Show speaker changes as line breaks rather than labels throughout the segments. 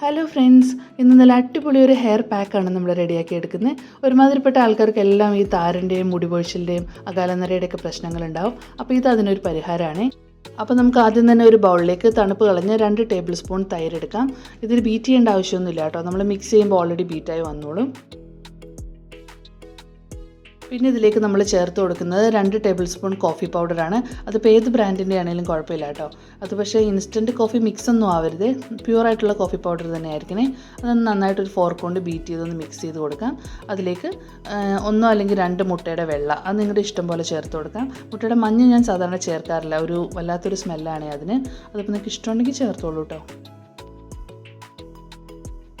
Hello friends ഇന്ന് നല്ല അടിപൊളി ഒരു ഹെയർ പാക്കാണ് നമ്മൾ റെഡിയാക്കി എടുക്കുന്നത്. ഒരുമാതിരിപ്പെട്ട ആൾക്കാർക്കെല്ലാം ഈ താരന്റെയും മുടി പൊഴിച്ചിലിന്റെയും പ്രശ്നങ്ങൾ ഉണ്ടാവും അപ്പോൾ ഇത് അതിനൊരു പരിഹാരമാണ്. അപ്പോൾ നമുക്ക് ആദ്യം തന്നെ ഒരു ബൗളിലേക്ക് തണുപ്പ് കളഞ്ഞ് രണ്ട് ടേബിൾ സ്പൂൺ തൈരെടുക്കാം ഇതിൽ ബീറ്റ് ചെയ്യേണ്ട ആവശ്യമൊന്നുമില്ല കേട്ടോ. നമ്മൾ മിക്സ് ചെയ്യുമ്പോൾ ഓൾറെഡി ബീറ്റായി വന്നോളും. പിന്നെ ഇതിലേക്ക് നമ്മൾ ചേർത്ത് കൊടുക്കുന്നത് രണ്ട് ടേബിൾ സ്പൂൺ കോഫി പൗഡറാണ് അതിപ്പോൾ ഏത് ബ്രാൻഡിന്റെ ആണെങ്കിലും കുഴപ്പമില്ല കേട്ടോ. അത് പക്ഷേ ഇൻസ്റ്റന്റ് കോഫി മിക്സ് ഒന്നും ആവരുത്. പ്യൂർ ആയിട്ടുള്ള കോഫി പൗഡർ തന്നെ ആയിരിക്കണേ അതൊന്ന് നന്നായിട്ടൊരു ഫോർക്ക് കൊണ്ട് ബീറ്റ് ചെയ്തൊന്ന് മിക്സ് ചെയ്ത് കൊടുക്കാം. അതിലേക്ക് ഒന്നോ അല്ലെങ്കിൽ രണ്ട് മുട്ടയുടെ വെള്ള അത് നിങ്ങളുടെ ഇഷ്ടം പോലെ ചേർത്ത് കൊടുക്കാം. മുട്ടയുടെ മഞ്ഞ ഞാൻ സാധാരണ ചേർക്കാറില്ല. ഒരു വല്ലാത്തൊരു സ്മെല്ലാണ് അതിന്. അതിപ്പോൾ നിങ്ങൾക്ക് ഇഷ്ടമുണ്ടെങ്കിൽ ചേർത്തോളൂ കേട്ടോ.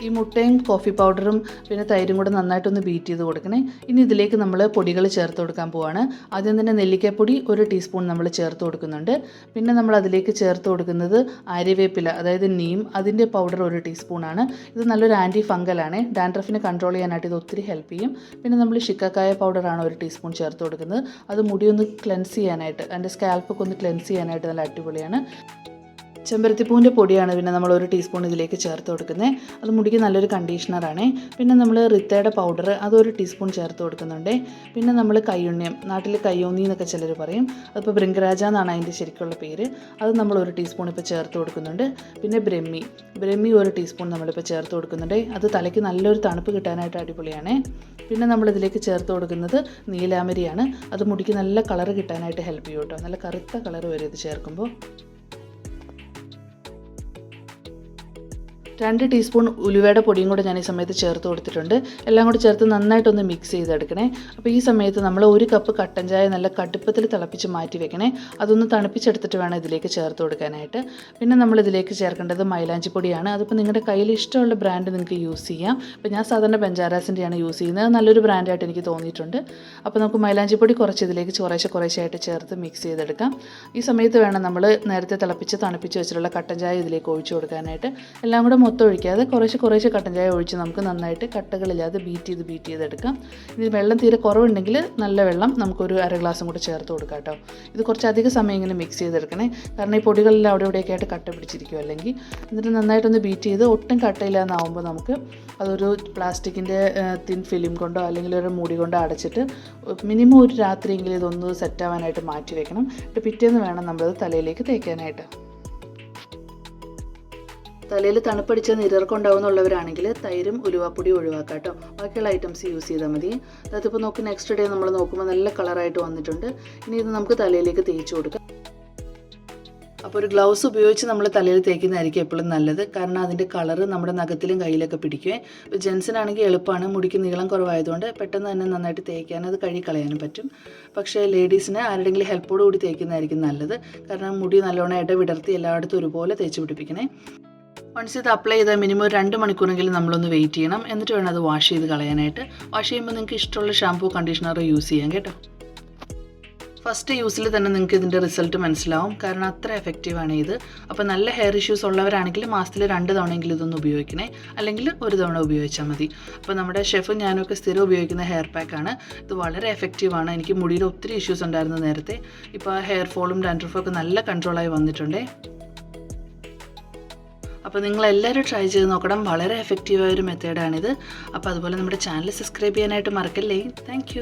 ഈ മുട്ടയും കോഫി പൗഡറും പിന്നെ തൈരും കൂടെ നന്നായിട്ടൊന്ന് ബീറ്റ് ചെയ്ത് കൊടുക്കണേ. ഇനി ഇതിലേക്ക് നമ്മൾ പൊടികൾ ചേർത്ത് കൊടുക്കാൻ പോവാണ്. ആദ്യം തന്നെ നെല്ലിക്കപ്പൊടി ഒരു ടീസ്പൂൺ നമ്മൾ ചേർത്ത് കൊടുക്കുന്നുണ്ട്. പിന്നെ നമ്മൾ അതിലേക്ക് ചേർത്ത് കൊടുക്കുന്നത് ആര്യവേപ്പില അതായത് നീം അതിന്റെ പൗഡർ ഒരു ടീസ്പൂണാണ് ഇത് നല്ലൊരു ആന്റി ഫംഗലാണ് ഡാൻഡ്രഫിനെ കൺട്രോൾ ചെയ്യാനായിട്ട് ഇത് ഒത്തിരി ഹെൽപ്പ് ചെയ്യും. പിന്നെ നമ്മൾ ഷിക്കക്കായ പൗഡറാണ് ഒരു ടീസ്പൂൺ ചേർത്ത് കൊടുക്കുന്നത്. അത് മുടിയൊന്ന് ക്ലെൻസ് ചെയ്യാനായിട്ട് അതിന്റെ സ്കാൽപ്പൊക്കെ ഒന്ന് ക്ലെൻസ് ചെയ്യാനായിട്ട് നല്ല അടിപൊളിയാണ്. ചെമ്പരത്തിപ്പൂവിന്റെ പൊടിയാണ് പിന്നെ നമ്മൾ ഒരു ടീസ്പൂൺ ഇതിലേക്ക് ചേർത്ത് കൊടുക്കുന്നത്. അത് മുടിക്ക് നല്ലൊരു കണ്ടീഷണറാണ് പിന്നെ നമ്മൾ റിത്തയുടെ പൗഡർ അതൊരു ടീസ്പൂൺ ചേർത്ത് കൊടുക്കുന്നുണ്ട്. പിന്നെ നമ്മൾ കയ്യുണ്ണിയം നാട്ടിൽ കയ്യോന്നി എന്നൊക്കെ ചിലർ പറയും. അതിപ്പോൾ ഭൃംഗരാജ എന്നാണ് അതിന്റെ ശരിക്കുള്ള പേര്. അത് നമ്മൾ ഒരു ടീസ്പൂൺ ഇപ്പോൾ ചേർത്ത് കൊടുക്കുന്നുണ്ട്. പിന്നെ ബ്രഹ്മി ബ്രഹ്മി ഒരു ടീസ്പൂൺ നമ്മളിപ്പോൾ ചേർത്ത് കൊടുക്കുന്നുണ്ട്. അത് തലയ്ക്ക് നല്ലൊരു തണുപ്പ് കിട്ടാനായിട്ട് അടിപൊളിയാണ്. പിന്നെ നമ്മളിതിലേക്ക് ചേർത്ത് കൊടുക്കുന്നത് നീലാമരിയാണ്. അത് മുടിക്ക് നല്ല കളർ കിട്ടാനായിട്ട് ഹെൽപ്പ് ചെയ്യും കേട്ടോ. നല്ല കറുത്ത കളർ വരും ഇത് ചേർക്കുമ്പോൾ രണ്ട് ടീസ്പൂൺ ഉലുവയുടെ പൊടിയും കൂടെ ഞാൻ ഈ സമയത്ത് ചേർത്ത് കൊടുത്തിട്ടുണ്ട്. എല്ലാം കൂടെ ചേർത്ത് നന്നായിട്ടൊന്ന് മിക്സ് ചെയ്തെടുക്കണേ. അപ്പോൾ ഈ സമയത്ത് നമ്മൾ ഒരു കപ്പ് കട്ടൻ ചായ നല്ല കടുപ്പത്തിൽ തിളപ്പിച്ച് മാറ്റി വെക്കണേ. അതൊന്ന് തണുപ്പിച്ചെടുത്തിട്ട് വേണം ഇതിലേക്ക് ചേർത്ത് കൊടുക്കാനായിട്ട്. പിന്നെ നമ്മൾ ഇതിലേക്ക് ചേർക്കേണ്ടത് മൈലാഞ്ചി പൊടിയാണ്. അതിപ്പോൾ നിങ്ങളുടെ കയ്യിൽ ഇഷ്ടമുള്ള ബ്രാൻഡ് നിങ്ങൾക്ക് യൂസ് ചെയ്യാം. അപ്പോൾ ഞാൻ സാധാരണ ബെഞ്ചാരാസിന്റെയാണ് യൂസ് ചെയ്യുന്നത്. നല്ലൊരു ബ്രാൻഡായിട്ട് എനിക്ക് തോന്നിയിട്ടുണ്ട്. അപ്പോൾ നമുക്ക് മൈലാഞ്ചി പൊടി കുറച്ച് ഇതിലേക്ക് കുറേശ്ശെ കുറേശ്ശെയായിട്ട് ചേർത്ത് മിക്സ് ചെയ്തെടുക്കാം. ഈ സമയത്ത് വേണം നമ്മൾ നേരത്തെ തിളപ്പിച്ച് തണുപ്പിച്ച് വെച്ചിട്ടുള്ള കട്ടൻ ചായ ഇതിലേക്ക് ഒഴിച്ചു കൊടുക്കാനായിട്ട്. എല്ലാം കൂടെ മൊത്തം ഒഴിക്കാതെ കുറേശ്ശെ കുറേശ്ശെ കട്ടൻ ചായ ഒഴിച്ച് നമുക്ക് നന്നായിട്ട് കട്ടകളില്ലാതെ ബീറ്റ് ചെയ്ത് ബീറ്റ് ചെയ്തെടുക്കാം. ഇതിൽ വെള്ളം തീരെ കുറവുണ്ടെങ്കിൽ നല്ല വെള്ളം നമുക്കൊരു അര ഗ്ലാസും കൂടെ ചേർത്ത് കൊടുക്കാം കേട്ടോ. ഇത് കുറച്ച് അധിക സമയം ഇങ്ങനെ മിക്സ് ചെയ്തെടുക്കണേ. കാരണം ഈ പൊടികളെല്ലാം അവിടെ ഇവിടെയൊക്കെ ആയിട്ട് കട്ട പിടിച്ചിരിക്കും അല്ലെങ്കിൽ എന്നിട്ട് നന്നായിട്ടൊന്ന് ബീറ്റ് ചെയ്ത് ഒട്ടും കട്ടയില്ലാന്നാവുമ്പോൾ നമുക്ക് അതൊരു പ്ലാസ്റ്റിക്കിന്റെ തിൻ ഫിലിം കൊണ്ടോ അല്ലെങ്കിൽ ഒരു മൂടി കൊണ്ടോ അടച്ചിട്ട് മിനിമം ഒരു രാത്രിയെങ്കിലും ഇതൊന്ന് സെറ്റാവാനായിട്ട് മാറ്റി വെക്കണം. എന്നിട്ട് പിറ്റേന്ന് വേണം നമ്മളത് തലയിലേക്ക് തേക്കാനായിട്ട്. തലയിൽ തണുപ്പടിച്ച നിരർക്കുണ്ടാവുന്നുള്ളവരാണെങ്കിൽ തൈരും ഉലുവാപ്പൊടി ഒഴിവാക്കാം കേട്ടോ. ബാക്കിയുള്ള ഐറ്റംസ് യൂസ് ചെയ്താൽ മതി. അതിപ്പോൾ നോക്ക് നെക്സ്റ്റ് ഡേ നമ്മൾ നോക്കുമ്പോൾ നല്ല കളറായിട്ട് വന്നിട്ടുണ്ട്. ഇനി ഇത് നമുക്ക് തലയിലേക്ക് തേച്ച് കൊടുക്കാം. അപ്പോൾ ഒരു ഗ്ലൗസ് ഉപയോഗിച്ച് നമ്മൾ തലയിൽ തേക്കുന്നതായിരിക്കും എപ്പോഴും നല്ലത്. കാരണം അതിന്റെ കളറ് നമ്മുടെ നഖത്തിലും കയ്യിലൊക്കെ പിടിക്കുകയും ഇപ്പോൾ ജെൻസിനാണെങ്കിൽ എളുപ്പമാണ് മുടിക്ക് നീളം കുറവായതുകൊണ്ട് പെട്ടെന്ന് തന്നെ നന്നായിട്ട് തേക്കാൻ അത് കഴുകി കളയാനും പറ്റും. പക്ഷേ ലേഡീസിന് ആരുടെങ്കിലും ഹെൽപ്പോട് കൂടി തേക്കുന്നതായിരിക്കും നല്ലത്. കാരണം മുടി നല്ലോണം ഇട വിടർത്തി എല്ലായിടത്തും ഒരുപോലെ തേച്ച് പിടിപ്പിക്കണേ. വൺസ് ഇത് അപ്ലൈ ചെയ്താൽ മിനിമം രണ്ട് മണിക്കൂറെങ്കിലും നമ്മളൊന്ന് വെയിറ്റ് ചെയ്യണം. എന്നിട്ട് വേണം അത് വാഷ് ചെയ്ത് കളയാനായിട്ട്. വാഷ് ചെയ്യുമ്പോൾ നിങ്ങൾക്ക് ഇഷ്ടമുള്ള ഷാംപൂ കണ്ടീഷണർ യൂസ് ചെയ്യാം കേട്ടോ. ഫസ്റ്റ് യൂസിൽ തന്നെ നിങ്ങൾക്ക് ഇതിന്റെ റിസൾട്ട് മനസ്സിലാവും. കാരണം അത്ര എഫക്റ്റീവാണ് ഇത്. അപ്പോൾ നല്ല ഹെയർ ഇഷ്യൂസ് ഉള്ളവരാണെങ്കിൽ മാസത്തിൽ രണ്ട് തവണയെങ്കിലും ഇതൊന്ന് ഉപയോഗിക്കണേ. അല്ലെങ്കിൽ ഒരു തവണ ഉപയോഗിച്ചാൽ മതി. അപ്പോൾ നമ്മുടെ ഷെഫും ഞാനൊക്കെ സ്ഥിരം ഉപയോഗിക്കുന്ന ഹെയർ പാക്കാണ് ഇത് വളരെ എഫക്റ്റീവാണ് എനിക്ക് മുടിയിൽ ഒത്തിരി ഇഷ്യൂസ് ഉണ്ടായിരുന്നു നേരത്തെ. ഇപ്പോൾ ഹെയർ ഫോളും ഡാൻഡ്രഫും ഒക്കെ നല്ല കൺട്രോളായി വന്നിട്ടുണ്ടേ. അപ്പോൾ നിങ്ങൾ എല്ലാവരും ട്രൈ ചെയ്ത് നോക്കണം. വളരെ എഫക്റ്റീവായ ഒരു മെത്തേഡാണിത് അപ്പോൾ അതുപോലെ നമ്മുടെ ചാനൽ സബ്സ്ക്രൈബ് ചെയ്യാനായിട്ട് മറക്കല്ലേ? താങ്ക്